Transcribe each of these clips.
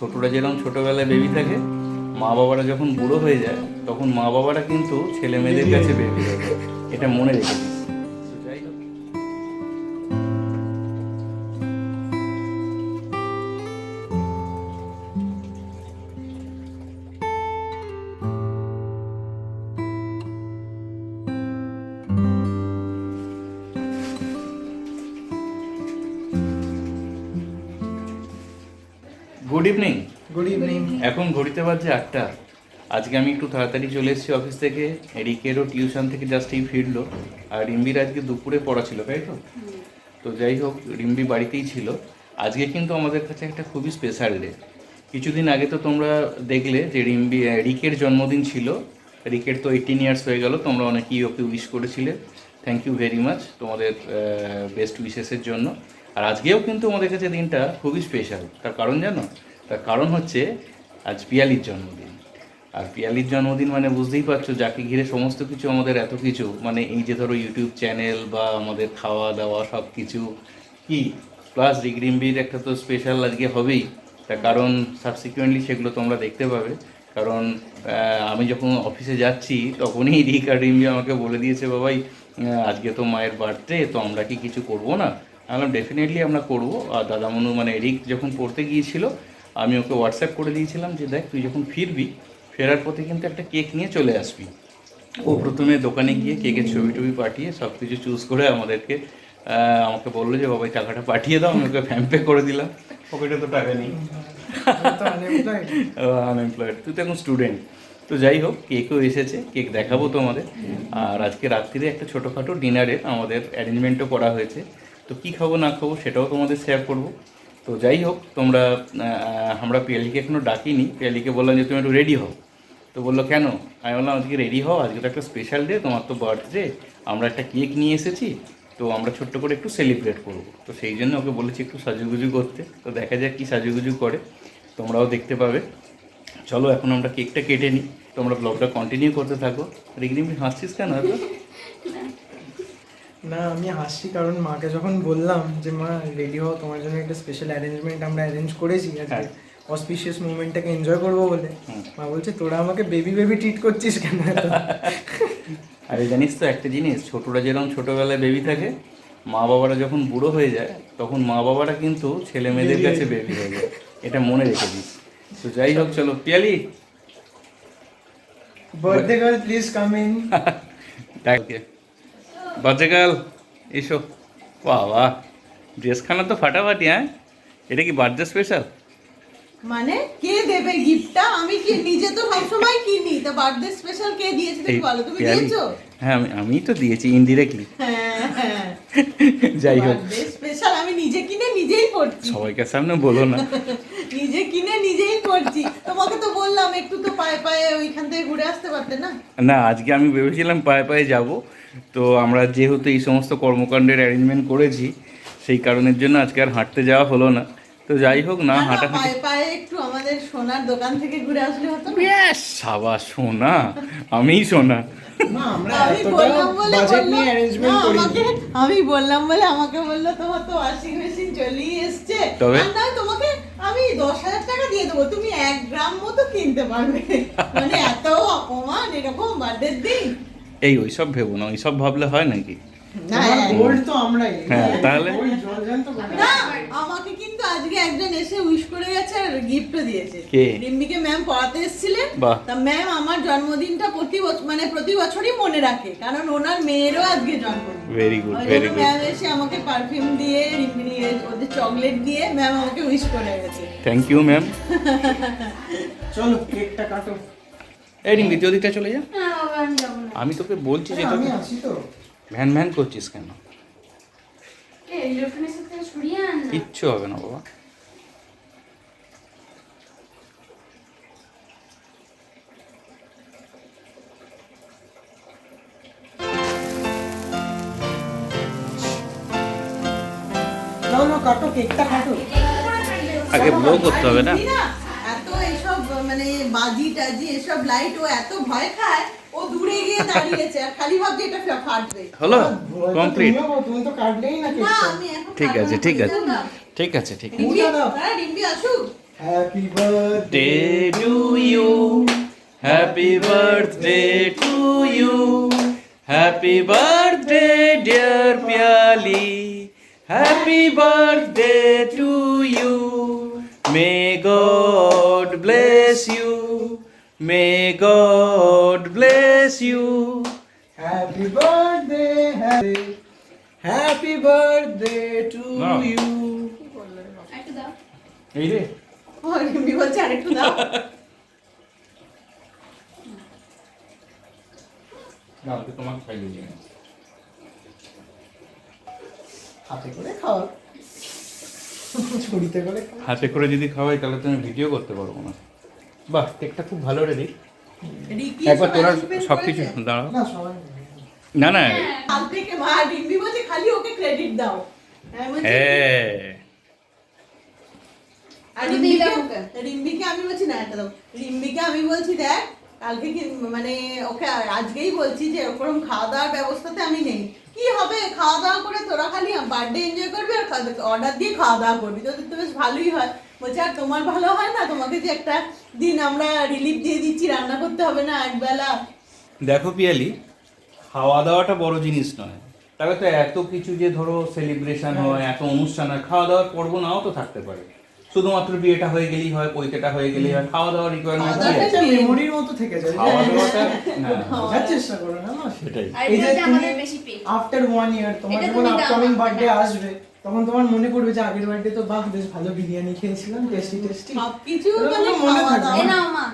ছোটরা যেরকম ছোটবেলায় বেবি থাকে, মা বাবারা যখন বুড়ো হয়ে যায়, তখন মা বাবারা কিন্তু ছেলে মেয়েদের কাছে বেবি যায়। এটা মনে রেখে গুড ইভিনিং গুড ইভিনিং এখন ঘড়িতে বাজছে আটটা। আজকে আমি একটু তাড়াতাড়ি চলে এসেছি অফিস থেকে। রিকেরও টিউশন থেকে জাস্ট এই ফিরলো। আর রিম্বির আজকে দুপুরে পড়া ছিল তাই তো? তো যাই হোক রিম্বি বাড়িতেই ছিল। আজকে কিন্তু আমাদের কাছে একটা খুবই স্পেশাল ডে কিছুদিন আগে তো তোমরা দেখলে যে রিম্বি রিকের জন্মদিন ছিল। রিকের তো এইটিন ইয়ার্স হয়ে গেল তোমরা অনেকেই ওকে উইশ করেছিলে। থ্যাংক ইউ ভেরি মাচ তোমাদের বেস্ট উইশেসের জন্য। আর আজকেও কিন্তু আমাদের কাছে দিনটা খুবই স্পেশাল তার কারণ জানো? তার কারণ হচ্ছে আজ পিয়ালির জন্মদিন। আর পিয়ালির জন্মদিন মানে বুঝতেই পারছ, যাকে ঘিরে সমস্ত কিছু আমাদের এত কিছু মানে এই যে ধরো ইউটিউব চ্যানেল বা আমাদের খাওয়া দাওয়া সব কিছু কি? প্লাস রিগ্রিমবির একটা তো স্পেশাল আজকে হবেই। তার কারণ সাবসিকুয়েন্টলি সেগুলো তোমরা দেখতে পাবে। কারণ আমি যখন অফিসে যাচ্ছি, তখনই রিক রিম্বি আমাকে বলে দিয়েছে, বাবাই আজকে তো মায়ের বার্থডে তো আমরা কি কিছু করব না? বললাম ডেফিনেটলি আমরা করব। আর দাদামনু মানে রিক যখন পড়তে গিয়েছিল আমি ওকে হোয়াটসঅ্যাপ করে দিয়েছিলাম যে দেখ তুই যখন ফিরবি ফেরার পথে কিন্তু একটা কেক নিয়ে চলে আসবি। ও প্রথমে দোকানে গিয়ে কেকের ছবি টবি পাঠিয়ে সব কিছু চুজ করে আমাদেরকে আমাকে বলল যে বাবা টাকাটা পাঠিয়ে দাও আমি ওকে ফ্যাম্পে করে দিলাম। পকেটে তো টাকা নেই। আনএমপ্লয়েড তুই তো এখন স্টুডেন্ট তো যাই হোক কেকও এসেছে কেক দেখাবো তোমাদের। আর আজকে রাত্রিরে একটা ছোটোখাটো ডিনারের আমাদের অ্যারেঞ্জমেন্টও করা হয়েছে। তো কী খাব, না খাব সেটাও তোমাদের শেয়ার করব। তো যাই হোক, তোমরা আমরা পিয়ালিকে এখনও ডাকিনি। পিয়ালিকে বললাম যে, তুমি একটু রেডি হও। তো বলল, কেন? আমি বললাম, আজকে রেডি হও, আজকে তো একটা স্পেশাল ডে তোমার তো বার্থডে আমরা একটা কেক নিয়ে এসেছি, তো আমরা ছোট্ট করে একটু সেলিব্রেট করব। তো সেই জন্য ওকে বলেছি একটু সাজুগুজু করতে। তো দেখা যাক কী সাজুগুজু করে, তোমরাও দেখতে পাবে। চলো, এখন আমরা কেকটা কেটে নিই। তোমরা ব্লগটা কন্টিনিউ করতে থাকো। রিগনিমি হাসছিস কেন? না আমি হাসছি কারণ মাকে যখন বললাম যে মা রেডি হও তোমার জন্য একটা স্পেশাল অ্যারেঞ্জমেন্ট আমরা অ্যারেঞ্জ করেছি আজকে। অসপিশিয়াস মুভমেন্টটাকে এনজয় করব বলে। মা বলছে তোরা আমাকে বেবি বেবি ট্রিট করছিস কেন? এত?" আরে জানিস তো একটা জিনিস ছোটরা যেরকম ছোটবেলায় বেবি থাকে মা বাবারা যখন বুড়ো হয়ে যায় তখন মা বাবারা কিন্তু ছেলে মেয়েদের কাছে বেবি হয়ে যায়। এটা মনে রেখে দিস। তো যাই হোক চলো Piyali. Birthday girl please come in বাচ্চাকাল এসো। বাবা ড্রেসখানা তো ফাটাফাটি হ্যাঁ? এটা কি বার্থডে স্পেশাল মানে কে দেবে গিফটটা আমি কি নিজে তো সবসময় কিনি। তো বার্থডে স্পেশাল কে দিয়েছে তুমি বলো তুমি দিয়েছ? হ্যাঁ আমি আমি তো দিয়েছি ইনডিরেক্টলি হ্যাঁ হ্যাঁ। যাই হোক। বার্থডে স্পেশাল আমি নিজে কিনে নিজেই করছি সবাইকার সামনে বলো না। নিজে কিনে নিজেই করছি তোমাকে তো বললাম একটু তো পায়ে পায়ে ওইখান থেকে ঘুরে আসতে পারতে না? না আজকে আমি ভেবেছিলাম পায়ে পায়ে যাব। তো আমরা যেহেতু এই সমস্ত কর্মকাণ্ডের অ্যারেঞ্জমেন্ট করেছি সেই কারণের জন্য আজকে আর হাঁটতে যাওয়া হলো না। তো যাই হোক না হাঁটাহাঁটি পায়ে পায়ে একটু আমাদের সোনার দোকান থেকে ঘুরে আসলে হতো না? ব্যাস, সাবাস সোনা আমিই সোনা। আমি বললাম বলে আমাকে আমি বললাম বলে আমাকে বলল তোমার তো ওয়াশিং মেশিন চলেই এসছে। তবে? তোমাকে দশ হাজার টাকা দিয়ে দেবো। তুমি এক গ্রাম মতো কিনতে পারবে। মানে এত অপমান এরকম বার্থডের দিন। এই ওইসব ভেবো না ওইসব ভাবলে হয় নাকি? না, গোল্ড তো আমরাই। হ্যাঁ, তাহলে? ওই। না আজকে একজন এসে উইশ করে গেছে আর গিফটও দিয়েছে। কে? রিম্বিকে ম্যাম পড়াতে এসেছিলেন। তা ম্যাম আমার জন্মদিনটা প্রতি বছর মানে প্রতি বছরই মনে রাখে কারণ ওনার মেয়েরও আজকে জন্মদিন। Very good very good ma'am এসে আমাকে পারফিউম দিয়ে রিম্বিনি ওদের চকলেট দিয়ে ম্যাম আমাকে উইশ করে গেছে। থ্যাংক ইউ ম্যাম চলো কেকটা কাটো। এই রিং দ্বিতীয় দিকটা চলে যা। আমি না। আমি তোকে বলছি যে তোকে আছি তো। ভ্যান ভ্যান করছিস কেন? আন না। কিচ্ছু হবে না বাবা। কাটো আগে ব্লো করতে হবে না? এত এসব মানে বাজি টাজি এসব লাইট ও এত ভয় খায়। ও দূরে গিয়ে দাঁড়িয়েছে আর খালি ভাবছে এটা ফা- ফাটবে হলো ভয় তো কমপ্লিট তুমিও পাও, তুমি তো কাটলেই না না কেকটা আমি এখন ঠিক আছে ফাটাবো ঠিক না, আছে না। ঠিক আছে ঠিক আছে রিম্বি উঠে দাও। হ্যাঁ রিম্বি আসুক happy birthday Day to you. Happy birthday to you. Happy birthday, dear Pyali. Happy birthday to you. May God bless you. May God bless you. Happy happy birthday to Wow. You একটু দাও এই রে। বলছে আরেকটু দাও কালকে তোমাকে খাইয়ে দিই। হাতে করে খাও। ছুরিতে করে হাতে করে যদি খাওয়াই তাহলে তুমি ভিডিও করতে পারব না। বাহ কেকটা খুব ভালো রে রিকি একবার তোরা সব কিছু দাঁড়াও। না না না। কাল থেকে মা রিম্বি বলছে খালি ওকে ক্রেডিট দাও। হ্যাঁ। আর রিম্বিকে রিম্বিকে আমি বলছি না এটা দাও। রিম্বিকে আমি বলছি দেখ কালকে কি মানে ওকে আজকেই বলছি যে ওরকম খাওয়া দাওয়ার ব্যবস্থাতে আমি নেই। কি হবে? খাওয়া দাওয়া করে তোরা খালি বার্থডে এনজয় করবি আর অর্ডার দিয়ে খাওয়া দাওয়া করবি। তোদের তো বেশ ভালোই হয়। বলছে আর তোমার ভালো হয় না? তোমাকে যে একটা দিন আমরা রিলিফ দিয়ে দিচ্ছি রান্না করতে হবে না একবেলা? দেখো পিয়ালি খাওয়া দাওয়াটা বড় জিনিস নয়। তবে তো এত কিছু যে ধরো সেলিব্রেশন হয় এত অনুষ্ঠান হয় খাওয়া দাওয়ার পর্ব নাও তো থাকতে পারে। শুধুমাত্র বিয়েটা হয়ে গেলেই হয় পৈতেটা হয়ে গেলেই হয় খাওয়া দাওয়ার রিকোয়ারমেন্ট দাওয়াটা একটা মেমোরির মতো থেকে যায়। খাওয়া দাওয়াটা হ্যাঁ বোঝার চেষ্টা করো না সেটাই। এই যে তুমি আমাদের বেশি পেট আফটার ওয়ান ইয়ার তোমার যখন তুমি আপকামিং বার্থডে। আসবে তখন তোমার মনে পড়বে যে আগের বার্থডে তো বাহ বেশ ভালো বিরিয়ানি খেয়েছিলাম টেস্টি টেস্টি সবকিছু মানে মনে থাকবে। এ মা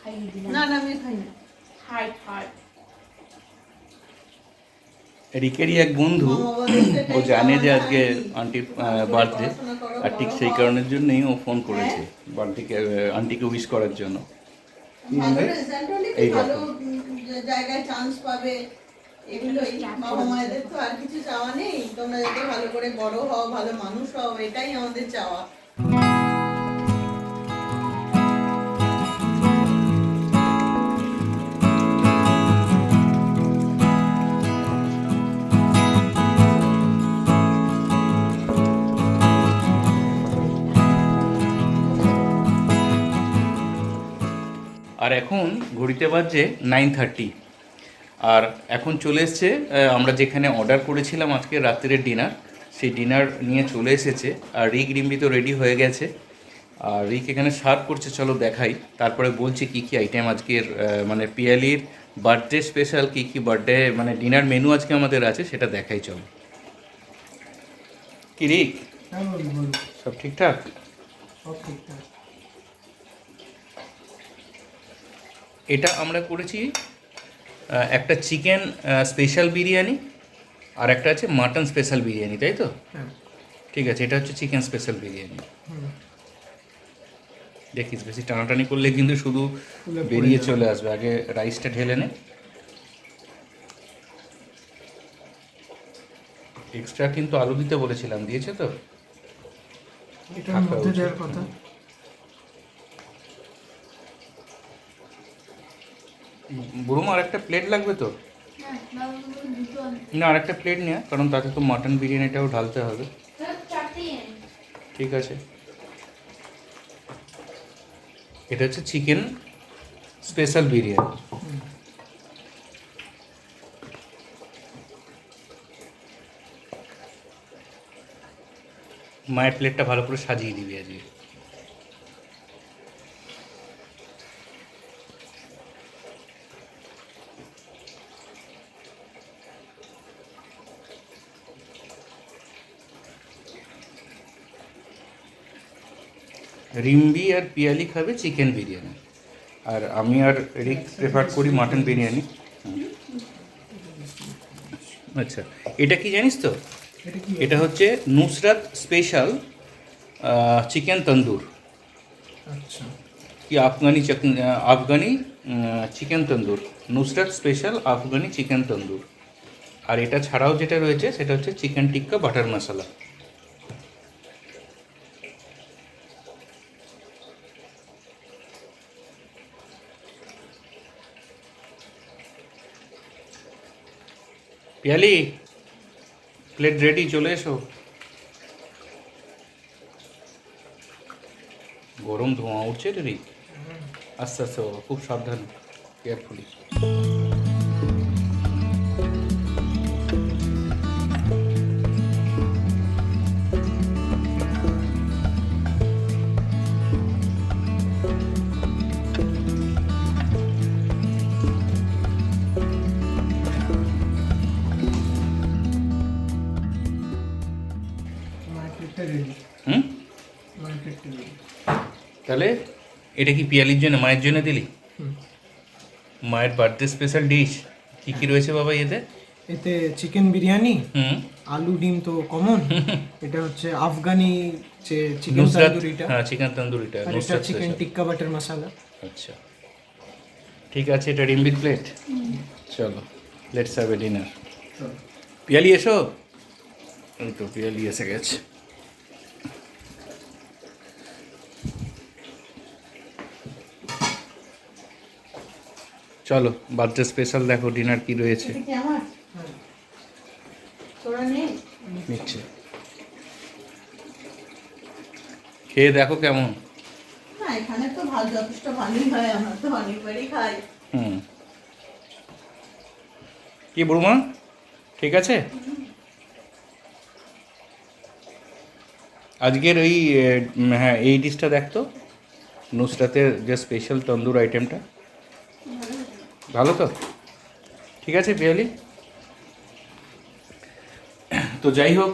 খাইয়ে দিলাম। না না আমি খাই না রিকেরই এক বন্ধু ও জানে যে আজকে না, আন্টির বার্থডে আর ঠিক সেই কারণের জন্যই ও ফোন করেছে বার্থডেকে আন্টিকে উইশ করার জন্য। এই ভালো জায়গায় চান্স পাবে। এগুলোই বাবা মায়েদের তো আর কিছু চাওয়া নেই। তোমরা যাতে ভালো করে বড় হও ভালো মানুষ হও এটাই আমাদের চাওয়া। আর এখন ঘড়িতে বাজছে নাইন থার্টি আর এখন চলে এসছে আমরা যেখানে অর্ডার করেছিলাম আজকে রাত্রের ডিনার সেই ডিনার নিয়ে চলে এসেছে। আর রিক রিম্বি তো রেডি হয়ে গেছে। আর রিক এখানে সার্ভ করছে চলো দেখাই। তারপরে বলছি কি কি আইটেম আজকের মানে পিয়ালির বার্থডে স্পেশাল কি কি বার্থডে মানে ডিনার মেনু আজকে আমাদের আছে সেটা দেখাই চলো। কি রিক? হ্যাঁ সব ঠিকঠাক। এটা আমরা করেছি একটা চিকেন স্পেশাল বিরিয়ানি আর একটা আছে মাটন স্পেশাল বিরিয়ানি তাই তো? হ্যাঁ। ঠিক আছে এটা হচ্ছে চিকেন স্পেশাল বিরিয়ানি। দেখিস বেশি টানাটানি করলে কিন্তু শুধু বেরিয়ে। চলে আসবে আগে রাইসটা ঢেলে নে। এক্সট্রা কিন্তু আলু দিতে বলেছিলাম দিয়েছে তো? এটার থাকা মধ্যে দেওয়ার কথা। বুড়ুমা আর একটা প্লেট লাগবে তো। না আর একটা প্লেট নেওয়া কারণ তাতে তো মাটন বিরিয়ানিটাও ঢালতে হবে। ঠিক আছে এটা হচ্ছে চিকেন স্পেশাল বিরিয়ানি মায়ের প্লেটটা ভালো করে সাজিয়ে দিবি আজকে রিম্বি আর পিয়ালি খাবে চিকেন বিরিয়ানি। আর আমি আর রিক প্রেফার করি মাটন বিরিয়ানি। আচ্ছা এটা কি জানিস তো? এটা হচ্ছে নুসরাত স্পেশাল চিকেন তন্দুর। আচ্ছা। কি Afghani Afghani chicken tandoor. Nusrat special Afghani chicken tandoor. আর এটা ছাড়াও যেটা রয়েছে সেটা হচ্ছে chicken tikka butter masala. Piyali plate ready চলে এসো। গরম ধোঁয়া উঠছে রে। আস্তে আস্তে খুব সাবধানে কেয়ারফুলি হুম? তাহলে এটা কি পিয়ালির জন্য মায়ের জন্য দিলি? মায়ের বার্থডে স্পেশাল ডিশ কি কি রয়েছে বাবা এতে? এতে চিকেন বিরিয়ানি হুম। আলু ডিম তো কমন এটা হচ্ছে আফগানি যে চিকেন তন্দুরিটা। হ্যাঁ চিকেন তন্দুরিটা নুসরাত চিকেন টিক্কা বাটার মশলা আচ্ছা। ঠিক আছে এটা রিম্বির প্লেট চলো let's have a dinner Piyali এসো। এই তো পিয়ালি এসে গেছে। চলো বার্থডে স্পেশাল দেখো ডিনার কি রয়েছে। নিচ্ছে। খেয়ে দেখো কেমন। এখানে তো ভালো যথেষ্ট ভালোই হয় আমরা তো অনেকবারই খাই। হুম। কি বুড়মা? ঠিক আছে? আজকের ওই হ্যাঁ এই ডিশটা দেখতো নুসরাতের যে স্পেশাল তন্দুর আইটেমটা ভালো তো? ঠিক আছে পিয়ালি? তো যাই হোক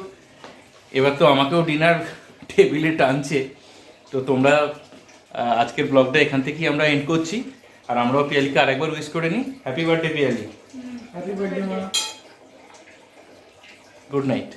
এবার তো আমাকেও ডিনার টেবিলে টানছে। তো তোমরা আজকের ব্লগটা এখান থেকেই আমরা এন্ড করছি। আর আমরাও পিয়ালিকে আরেকবার উইশ করে নিই। Happy birthday Piyali. Happy birthday good night